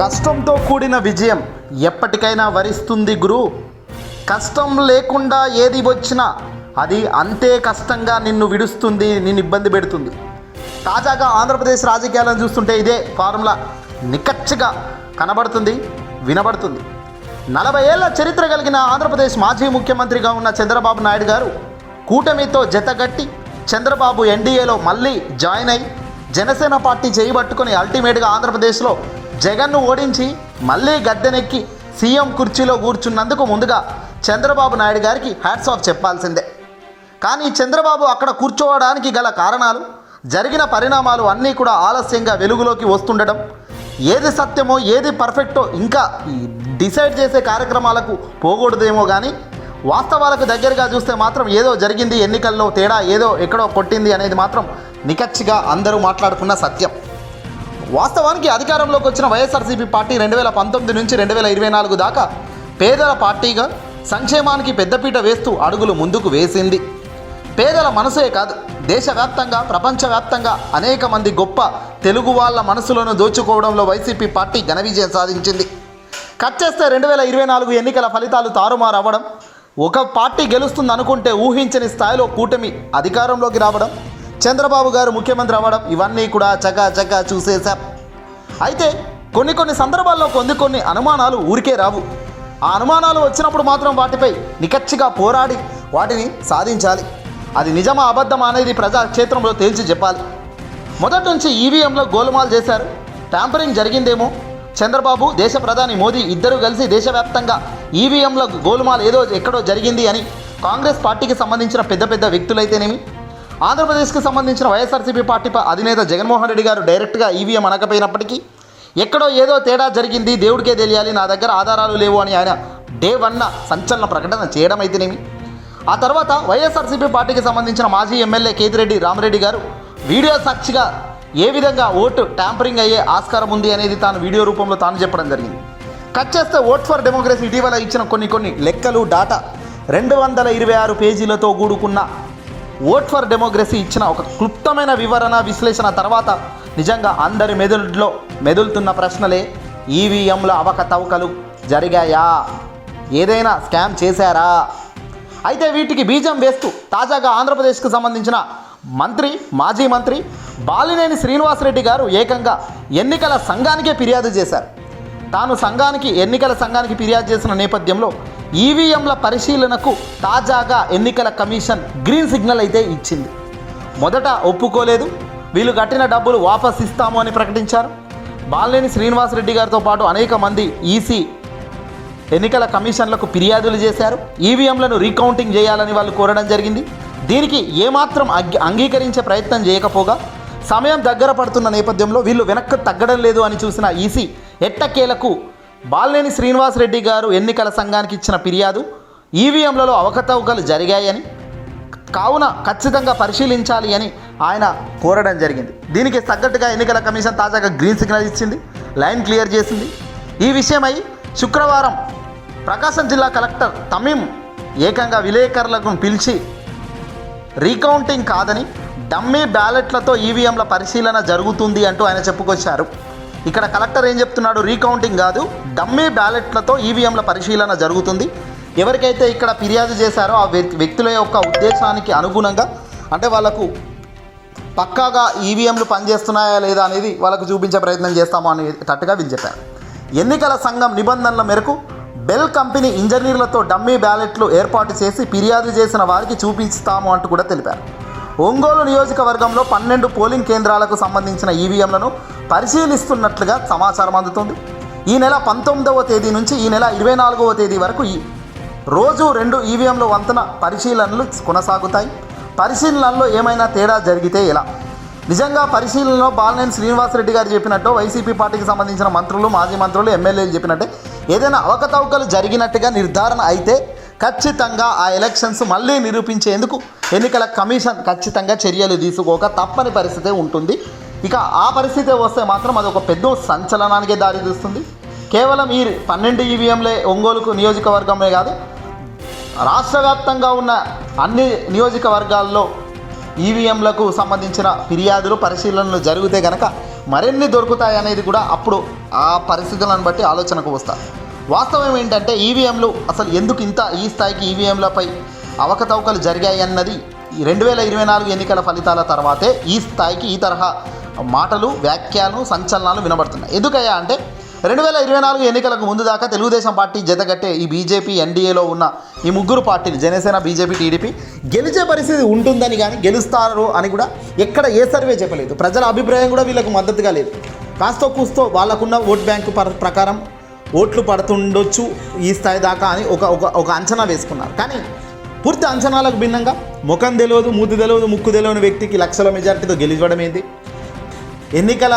కష్టంతో కూడిన విజయం ఎప్పటికైనా వరిస్తుంది గురు. కష్టం లేకుండా ఏది వచ్చినా అది అంతే కష్టంగా నిన్ను విడుస్తుంది నిన్ను ఇబ్బంది పెడుతుంది. తాజాగా ఆంధ్రప్రదేశ్ రాజకీయాలను చూస్తుంటే ఇదే ఫార్ములా నిక్కచ్చిగా కనబడుతుంది వినబడుతుంది. నలభై ఏళ్ళ చరిత్ర కలిగిన ఆంధ్రప్రదేశ్ మాజీ ముఖ్యమంత్రిగా ఉన్న చంద్రబాబు నాయుడు గారు కూటమితో జతగట్టి చంద్రబాబు ఎన్డీఏలో మళ్ళీ జాయిన్ అయి జనసేన పార్టీ చేయబట్టుకొని అల్టిమేట్గా ఆంధ్రప్రదేశ్లో జగన్ను ఓడించి మళ్ళీ గద్దెనెక్కి సీఎం కుర్చీలో కూర్చున్నందుకు ముందుగా చంద్రబాబు నాయుడు గారికి హ్యాట్స్ ఆఫ్ చెప్పాల్సిందే. కానీ చంద్రబాబు అక్కడ కూర్చోవడానికి గల కారణాలు జరిగిన పరిణామాలు అన్నీ కూడా ఆలస్యంగా వెలుగులోకి వస్తుండటం ఏది సత్యమో ఏది పర్ఫెక్టో ఇంకా డిసైడ్ చేసే కార్యక్రమాలకు పోకూడదేమో కానీ వాస్తవాలకు దగ్గరగా చూస్తే మాత్రం ఏదో జరిగింది ఎన్నికల్లో తేడా ఏదో ఎక్కడో కొట్టింది అనేది మాత్రం నికచ్చిగా అందరూ మాట్లాడుకున్న సత్యం. వాస్తవానికి అధికారంలోకి వచ్చిన వైఎస్ఆర్సీపీ పార్టీ రెండు వేల పంతొమ్మిది నుంచి రెండు వేల ఇరవై నాలుగు దాకా పేదల పార్టీగా సంక్షేమానికి పెద్దపీట వేస్తూ అడుగులు ముందుకు వేసింది. పేదల మనసే కాదు దేశవ్యాప్తంగా ప్రపంచవ్యాప్తంగా అనేక మంది గొప్ప తెలుగు వాళ్ళ మనసులను దోచుకోవడంలో వైసీపీ పార్టీ ఘన విజయం సాధించింది. కట్ చేస్తే రెండు వేల ఇరవై నాలుగు ఎన్నికల ఫలితాలు తారుమారు అవ్వడం ఒక పార్టీ గెలుస్తుంది అనుకుంటే ఊహించని స్థాయిలో కూటమి అధికారంలోకి రావడం చంద్రబాబు గారు ముఖ్యమంత్రి అవ్వడం ఇవన్నీ కూడా చకా చకా చూసేశాం. అయితే కొన్ని కొన్ని సందర్భాల్లో కొన్ని కొన్ని అనుమానాలు ఊరికే రావు. ఆ అనుమానాలు వచ్చినప్పుడు మాత్రం వాటిపై నికచ్చిగా పోరాడి వాటిని సాధించాలి. అది నిజమా అబద్ధమా అనేది ప్రజా క్షేత్రంలో తేల్చి చెప్పాలి. మొదటి నుంచి ఈవీఎంలో గోలుమాల్ చేశారు. ట్యాంపరింగ్ జరిగిందేమో. చంద్రబాబు దేశ ప్రధాని మోదీ ఇద్దరు కలిసి దేశవ్యాప్తంగా ఈవీఎంల గోలుమాల్ ఏదో ఎక్కడో జరిగింది అని కాంగ్రెస్ పార్టీకి సంబంధించిన పెద్ద పెద్ద వ్యక్తులైతేనేమి ఆంధ్రప్రదేశ్కి సంబంధించిన వైఎస్ఆర్సీపీ పార్టీ అధినేత జగన్మోహన్ రెడ్డి గారు డైరెక్ట్గా ఈవీఎం అనకపోయినప్పటికీ ఎక్కడో ఏదో తేడా జరిగింది దేవుడికే తెలియాలి నా దగ్గర ఆధారాలు లేవు అని ఆయన డే వన్న సంచలన ప్రకటన చేయడం అయితేనేమి? ఆ తర్వాత వైఎస్ఆర్సీపీ పార్టీకి సంబంధించిన మాజీ ఎమ్మెల్యే కేతిరెడ్డి రామరెడ్డి గారు వీడియో సాక్షిగా ఏ విధంగా ఓటు ట్యాంపరింగ్ అయ్యే ఆస్కారం ఉంది అనేది తాను వీడియో రూపంలో తాను చెప్పడం జరిగింది. కట్ చేస్తే ఓట్ ఫర్ డెమోక్రసీ ఇటీవల ఇచ్చిన కొన్ని కొన్ని లెక్కలు డాటా రెండు వందల ఇరవై ఆరు పేజీలతో కూడుకున్న ఓట్ ఫర్ డెమోక్రసీ ఇచ్చిన ఒక క్లుప్తమైన వివరణ విశ్లేషణ తర్వాత నిజంగా అందరి మెదుల్లో మెదులుతున్న ప్రశ్నలే ఈవీఎంల అవకతవకలు జరిగాయా? ఏదైనా స్కామ్ చేశారా? అయితే వీటికి బీజం వేస్తూ తాజాగా ఆంధ్రప్రదేశ్కు సంబంధించిన మంత్రి మాజీ మంత్రి బాలినేని శ్రీనివాసరెడ్డి గారు ఏకంగా ఎన్నికల సంఘానికే ఫిర్యాదు చేశారు. తాను సంఘానికి ఎన్నికల సంఘానికి ఫిర్యాదు చేసిన నేపథ్యంలో ఈవీఎంల పరిశీలనకు తాజాగా ఎన్నికల కమిషన్ గ్రీన్ సిగ్నల్ అయితే ఇచ్చింది. మొదట ఒప్పుకోలేదు. వీళ్ళు కట్టిన డబ్బులు వాపస్ ఇస్తాము అని ప్రకటించారు. బాలినేని శ్రీనివాసరెడ్డి గారితో పాటు అనేక మంది ఈసీ ఎన్నికల కమిషన్లకు ఫిర్యాదులు చేశారు. ఈవీఎంలను రీకౌంటింగ్ చేయాలని వాళ్ళు కోరడం జరిగింది. దీనికి ఏమాత్రం అగ్గి- అంగీకరించే ప్రయత్నం చేయకపోగా సమయం దగ్గర పడుతున్న నేపథ్యంలో వీళ్ళు వెనక్కి తగ్గడం లేదు అని చూసిన ఈసీ ఎట్టకేలకు బాలినేని శ్రీనివాసరెడ్డి గారు ఎన్నికల సంఘానికి ఇచ్చిన ఫిర్యాదు ఈవీఎంలలో అవకతవకలు జరిగాయని కావున ఖచ్చితంగా పరిశీలించాలి అని ఆయన కోరడం జరిగింది. దీనికి తగ్గట్టుగా ఎన్నికల కమిషన్ తాజాగా గ్రీన్ సిగ్నల్ ఇచ్చింది లైన్ క్లియర్ చేసింది. ఈ విషయమై శుక్రవారం ప్రకాశం జిల్లా కలెక్టర్ తమీం ఏకంగా విలేకరులకు పిలిచి రీకౌంటింగ్ కాదని డమ్మీ బ్యాలెట్లతో ఈవీఎంల పరిశీలన జరుగుతుంది అంటూ ఆయన చెప్పుకొచ్చారు. ఇక్కడ కలెక్టర్ ఏం చెప్తున్నాడు? రీకౌంటింగ్ కాదు డమ్మీ బ్యాలెట్లతో ఈవీఎంల పరిశీలన జరుగుతుంది. ఎవరికైతే ఇక్కడ ఫిర్యాదు చేశారో ఆ వ్యక్తుల యొక్క ఉద్దేశానికి అనుగుణంగా అంటే వాళ్ళకు పక్కాగా ఈవీఎంలు పనిచేస్తున్నాయా లేదా అనేది వాళ్ళకు చూపించే ప్రయత్నం చేస్తాము అనేటట్టుగా వీళ్ళు చెప్పారు. ఎన్నికల సంఘం నిబంధనల మేరకు బెల్ కంపెనీ ఇంజనీర్లతో డమ్మీ బ్యాలెట్లు ఏర్పాటు చేసి ఫిర్యాదు చేసిన వారికి చూపిస్తాము అంటూ కూడా తెలిపారు. ఒంగోలు నియోజకవర్గంలో పన్నెండు పోలింగ్ కేంద్రాలకు సంబంధించిన ఈవీఎంలను పరిశీలిస్తున్నట్లుగా సమాచారం అందుతుంది. ఈ నెల పంతొమ్మిదవ తేదీ నుంచి ఈ నెల ఇరవై నాలుగవ తేదీ వరకు ఈ రోజు రెండు ఈవీఎంల వంతన పరిశీలనలు కొనసాగుతాయి. పరిశీలనలో ఏమైనా తేడా జరిగితే ఎలా? నిజంగా పరిశీలనలో బాలనేని శ్రీనివాసరెడ్డి గారు చెప్పినట్టు వైసీపీ పార్టీకి సంబంధించిన మంత్రులు మాజీ మంత్రులు ఎమ్మెల్యేలు చెప్పినట్టే ఏదైనా అవకతవకలు జరిగినట్టుగా నిర్ధారణ అయితే ఖచ్చితంగా ఆ ఎలక్షన్స్ మళ్ళీ నిరూపించేందుకు ఎన్నికల కమిషన్ ఖచ్చితంగా చర్యలు తీసుకోక తప్పని పరిస్థితే ఉంటుంది. ఇక ఆ పరిస్థితి వస్తే మాత్రం అది ఒక పెద్ద సంచలనానికే దారితీస్తుంది కేవలం ఈ పన్నెండు ఈవీఎంలే ఒంగోలుకు నియోజకవర్గమే కాదు రాష్ట్ర వ్యాప్తంగా ఉన్న అన్ని నియోజకవర్గాల్లో ఈవీఎంలకు సంబంధించిన ఫిర్యాదులు పరిశీలనలు జరిగితే గనక మరిన్ని దొరుకుతాయి అనేది కూడా అప్పుడు ఆ పరిస్థితులను బట్టి ఆలోచనకు వస్తారు. వాస్తవం ఏంటంటే ఈవీఎంలు అసలు ఎందుకు ఇంత ఈ స్థాయికి ఈవీఎంలపై అవకతవకలు జరిగాయి అన్నది ఈ రెండు వేల ఇరవై నాలుగు ఎన్నికల ఫలితాల తర్వాతే ఈ స్థాయికి ఈ తరహా మాటలు వ్యాఖ్యలు సంచలనాలు వినబడుతున్నాయి. ఎందుకయ్యా అంటే రెండు వేల ఇరవై నాలుగు ఎన్నికలకు ముందు దాకా తెలుగుదేశం పార్టీ జతగట్టే ఈ బీజేపీ ఎన్డీఏలో ఉన్న ఈ ముగ్గురు పార్టీలు జనసేన బీజేపీ టీడీపీ గెలిచే పరిస్థితి ఉంటుందని కానీ గెలుస్తారు అని కూడా ఎక్కడ ఏ సర్వే చెప్పలేదు. ప్రజల అభిప్రాయం కూడా వీళ్ళకు మద్దతుగా లేదు. కాస్తో కూస్తో వాళ్ళకున్న ఓట్ బ్యాంకు ప్రకారం ఓట్లు పడుతుండొచ్చు ఈ స్థాయి దాకా అని ఒక ఒక ఒక అంచనా వేసుకున్నారు. కానీ పూర్తి అంచనాలకు భిన్నంగా ముఖం తెలియదు మూతి తెలియదు ముక్కు తెలియని వ్యక్తికి లక్షల మెజార్టీతో గెలిచడం ఏంటి? ఎన్నికల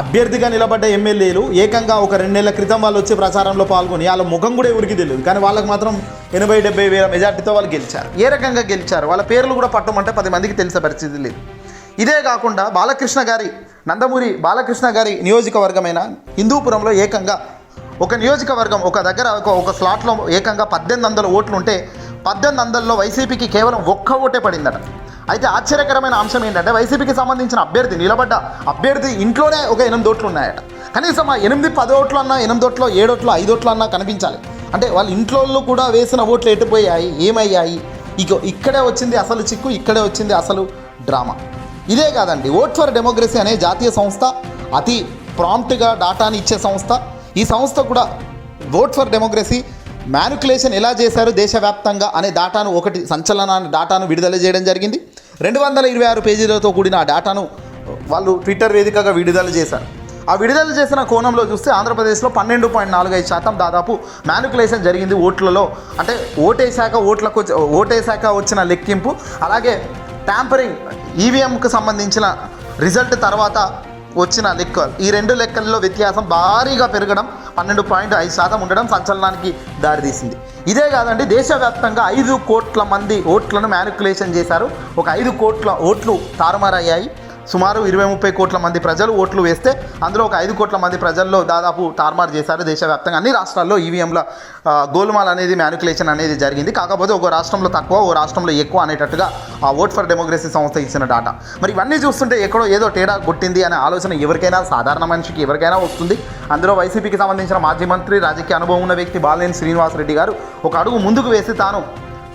అభ్యర్థిగా నిలబడ్డ ఎమ్మెల్యేలు ఏకంగా ఒక రెండు నెలల క్రితం వాళ్ళు వచ్చే ప్రచారంలో పాల్గొని వాళ్ళ ముఖం కూడా ఎవరికి తెలియదు. కానీ వాళ్ళకి మాత్రం ఎనభై డెబ్బై వేల మెజార్టీతో వాళ్ళు గెలిచారు. ఏ రకంగా గెలిచారు? వాళ్ళ పేర్లు కూడా పట్టమంటే పది మందికి తెలిసే పరిస్థితి లేదు. ఇదే కాకుండా బాలకృష్ణ గారి నందమూరి బాలకృష్ణ గారి నియోజకవర్గమైన హిందూపురంలో ఏకంగా ఒక నియోజకవర్గం ఒక దగ్గర ఒక ఒక స్లాట్లో ఏకంగా పద్దెనిమిది వందల ఓట్లు ఉంటే పద్దెనిమిది వందల్లో వైసీపీకి కేవలం ఒక్క ఓటే పడిందట. అయితే ఆశ్చర్యకరమైన అంశం ఏంటంటే వైసీపీకి సంబంధించిన అభ్యర్థి నిలబడ్డ అభ్యర్థి ఇంట్లోనే ఒక ఎనిమిది ఓట్లు ఉన్నాయట. కనీసం ఆ ఎనిమిది పది ఓట్లు అన్నా ఎనిమిది ఓట్లు ఏడు ఓట్లు ఐదు ఓట్లు అన్నా కనిపించాలి. అంటే వాళ్ళ ఇంట్లో కూడా వేసిన ఓట్లు ఎటుపోయాయి ఏమయ్యాయి? ఇక ఇక్కడే వచ్చింది అసలు చిక్కు ఇక్కడే వచ్చింది అసలు డ్రామా. ఇదే కాదండి ఓట్ ఫర్ డెమోక్రసీ అనే జాతీయ సంస్థ అతి ప్రాంప్ట్గా డాటాని ఇచ్చే సంస్థ. ఈ సంస్థ కూడా ఓట్ ఫర్ డెమోక్రసీ మ్యానుకులేషన్ ఎలా చేశారు దేశవ్యాప్తంగా అనే డాటాను ఒకటి సంచలనాన్ని డాటాను విడుదల చేయడం జరిగింది. రెండు వందల ఇరవై ఆరు పేజీలతో కూడిన ఆ డాటాను వాళ్ళు ట్విట్టర్ వేదికగా విడుదల చేశారు. ఆ విడుదల చేసిన కోణంలో చూస్తే ఆంధ్రప్రదేశ్లో పన్నెండు పాయింట్ నాలుగు ఐదు శాతం దాదాపు మ్యానుకులేషన్ జరిగింది ఓట్లలో. అంటే ఓటేశాక ఓట్లకు ఓటేశాక వచ్చిన లెక్కింపు అలాగే ట్యాంపరింగ్ ఈవీఎంకు సంబంధించిన రిజల్ట్ తర్వాత వచ్చిన లెక్కలు. ఈ రెండు లెక్కల్లో వ్యత్యాసం భారీగా పెరగడం పన్నెండు పాయింట్ ఐదు శాతం ఉండడం సంచలనానికి దారితీసింది. ఇదే కాదండి దేశవ్యాప్తంగా ఐదు కోట్ల మంది ఓట్లను మ్యానికులేషన్ చేశారు. ఒక ఐదు కోట్ల ఓట్లు తారుమారయ్యాయి. సుమారు ఇరవై ముప్పై కోట్ల మంది ప్రజలు ఓట్లు వేస్తే అందులో ఒక ఐదు కోట్ల మంది ప్రజల్లో దాదాపు తారుమారు చేశారు దేశవ్యాప్తంగా. అన్ని రాష్ట్రాల్లో ఈవీఎంల గోల్మాల్ అనేది మ్యానికులేషన్ అనేది జరిగింది. కాకపోతే ఒక రాష్ట్రంలో తక్కువ ఓ రాష్ట్రంలో ఎక్కువ అనేటట్టుగా ఆ ఓట్ ఫర్ డెమోక్రసీ సంస్థ ఇచ్చిన డాటా మరి ఇవన్నీ చూస్తుంటే ఎక్కడో ఏదో తేడా కొట్టింది అనే ఆలోచన ఎవరికైనా సాధారణ మనిషికి ఎవరికైనా వస్తుంది. అందులో వైసీపీకి సంబంధించిన మాజీ మంత్రి రాజకీయ అనుభవం ఉన్న వ్యక్తి బాలినేని శ్రీనివాసరెడ్డి గారు ఒక అడుగు ముందుకు వేసి తాను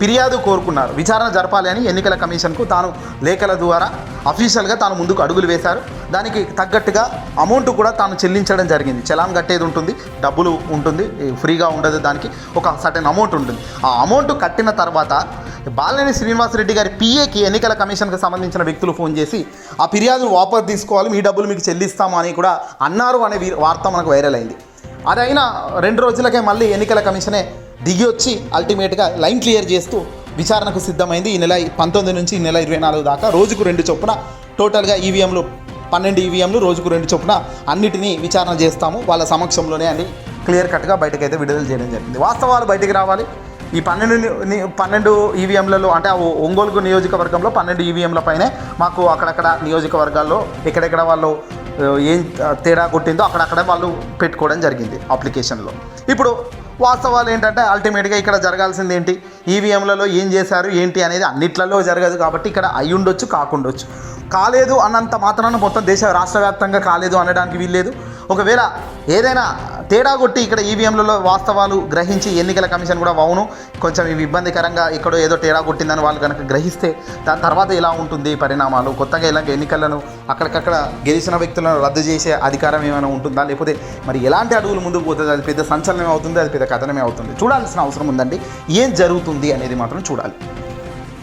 ఫిర్యాదు కోరుకున్నారు. విచారణ జరపాలి అని ఎన్నికల కమిషన్కు తాను లేఖల ద్వారా అఫీషియల్గా తాను ముందుకు అడుగులు వేశారు. దానికి తగ్గట్టుగా అమౌంట్ కూడా తాను చెల్లించడం జరిగింది. చలాన్ కట్టేది ఉంటుంది డబ్బులు ఉంటుంది ఫ్రీగా ఉండదు దానికి ఒక సర్టెన్ అమౌంట్ ఉంటుంది. ఆ అమౌంట్ కట్టిన తర్వాత బాలినేని శ్రీనివాసరెడ్డి గారి పిఏకి ఎన్నికల కమిషన్కి సంబంధించిన వ్యక్తులు ఫోన్ చేసి ఆ ఫిర్యాదును వాపస్ తీసుకోవాలి మీ డబ్బులు మీకు చెల్లిస్తాము అని కూడా అన్నారు అనే వీ- వార్త మనకు వైరల్ అయింది. అదైనా రెండు రోజులకే మళ్ళీ ఎన్నికల కమిషనే దిగి వచ్చి అల్టిమేట్గా లైన్ క్లియర్ చేస్తూ విచారణకు సిద్ధమైంది. ఈ నెల పంతొమ్మిది నుంచి ఈ నెల ఇరవై నాలుగు దాకా రోజుకు రెండు చొప్పున టోటల్గా ఈవీఎంలు పన్నెండు ఈవీఎంలు రోజుకు రెండు చొప్పున అన్నిటినీ విచారణ చేస్తాము. వాళ్ళ సమక్షంలోనే అని క్లియర్ కట్గా బయటకైతే విడుదల చేయడం జరిగింది. వాస్తవాలు బయటికి రావాలి. ఈ పన్నెండు పన్నెండు ఈవీఎంలలో అంటే ఒంగోలుకు ఒంగోలు నియోజకవర్గంలో పన్నెండు ఈవీఎంల పైనే మాకు అక్కడక్కడ నియోజకవర్గాల్లో ఎక్కడెక్కడ వాళ్ళు ఏం తేడా కొట్టిందో అక్కడక్కడ వాళ్ళు పెట్టుకోవడం జరిగింది అప్లికేషన్లో ఇప్పుడు వాస్తవాలు ఏంటంటే అల్టిమేట్గా ఇక్కడ జరగాల్సింది ఏంటి? ఈవీఎంలలో ఏం చేశారు ఏంటి అనేది అన్నిట్లలో జరగదు కాబట్టి ఇక్కడ అయ్యుండొచ్చు కాకుండొచ్చు. కాలేదు అన్నంత మాత్రాన మొత్తం దేశ రాష్ట్ర వ్యాప్తంగా కాలేదు అనడానికి వీల్లేదు. ఒకవేళ ఏదైనా తేడా కొట్టి ఇక్కడ ఈవీఎంలలో వాస్తవాలు గ్రహించి ఎన్నికల కమిషన్ కూడా అవును కొంచెం ఇవి ఇబ్బందికరంగా ఎక్కడో ఏదో తేడా కొట్టిందని వాళ్ళు కనుక గ్రహిస్తే దాని తర్వాత ఎలా ఉంటుంది పరిణామాలు? కొత్తగా ఇలాంటి ఎన్నికలను అక్కడికక్కడ గెలిచిన వ్యక్తులను రద్దు చేసే అధికారం ఏమైనా ఉంటుందా? లేకపోతే మరి ఎలాంటి అడుగులు ముందుకు పోతుంది? అది పెద్ద సంచలనం అవుతుంది అది పెద్ద కథనమే అవుతుంది. చూడాల్సిన అవసరం ఉందండి. ఏం జరుగుతుంది అనేది మాత్రం చూడాలి.